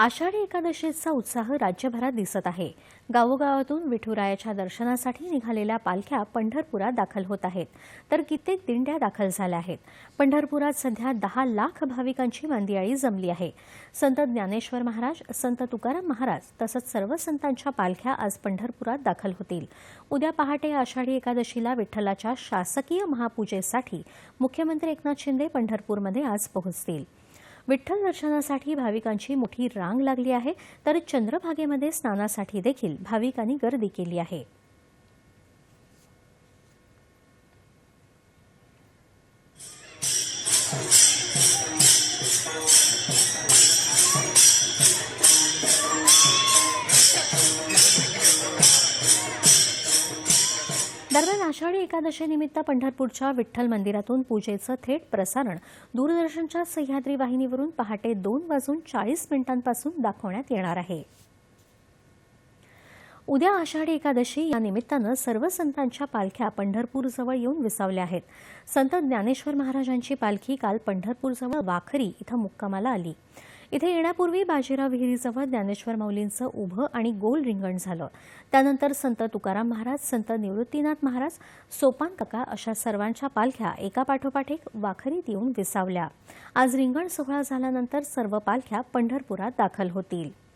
आषाढी एकादशीचा उत्साह राज्यभरात दिसत आहे. गावोगावातून विठुरायाच्या दर्शनासाठी निघालेल्या पालख्या पंढरपुरात दाखल होत आहेत. तर कित्येक दिंड्या दाखल झाल्या आहेत. पंढरपुरात सध्या दहा लाख भाविकांची मांदियाळी जमली आहे. संत ज्ञानेश्वर महाराज संत तुकाराम महाराज तसंच सर्व संतांच्या पालख्या आज पंढरपुरात दाखल होतील. उद्या पहाटे आषाढी एकादशीला विठ्ठलाच्या शासकीय महापूजेसाठी मुख्यमंत्री एकनाथ शिंदे पंढरपूरमध्ये आज पोहोचतील. विठ्ठल दर्शनासाठी भाविकांची मोठी रांग लागली आहे तर चंद्रभागेमध्ये स्नानासाठी देखील भाविकांनी गर्दी केली आहे. दरम्यान आषाढी एकादशीनिमित्त पंढरपूरच्या विठ्ठल मंदिरातून पूजेचं थेट प्रसारण दूरदर्शनच्या सह्याद्री वाहिनीवरून पहाटे दोन वाजून चाळीस मिनिटांपासून दाखवण्यात येणार आहे. उद्या आषाढी एकादशी या निमित्तानं सर्व संतांच्या पालख्या पंढरपूरजवळ येऊन विसावल्या आहेत. संत ज्ञानेश्वर महाराजांची पालखी काल पंढरपूरजवळ वाखरी इथं मुक्कामाला आली. इथे येण्यापूर्वी बाजीराव विहिरीजवळ ज्ञानेश्वर माऊलींचं उभं आणि गोल रिंगण झालं. त्यानंतर संत तुकाराम महाराज संत निवृत्तीनाथ महाराज सोपान काका अशा सर्वांच्या पालख्या एकापाठोपाठ एक वाखरीत येऊन विसावल्या. आज रिंगण सोहळा झाल्यानंतर सर्व पालख्या पंढरपुरात दाखल होतील.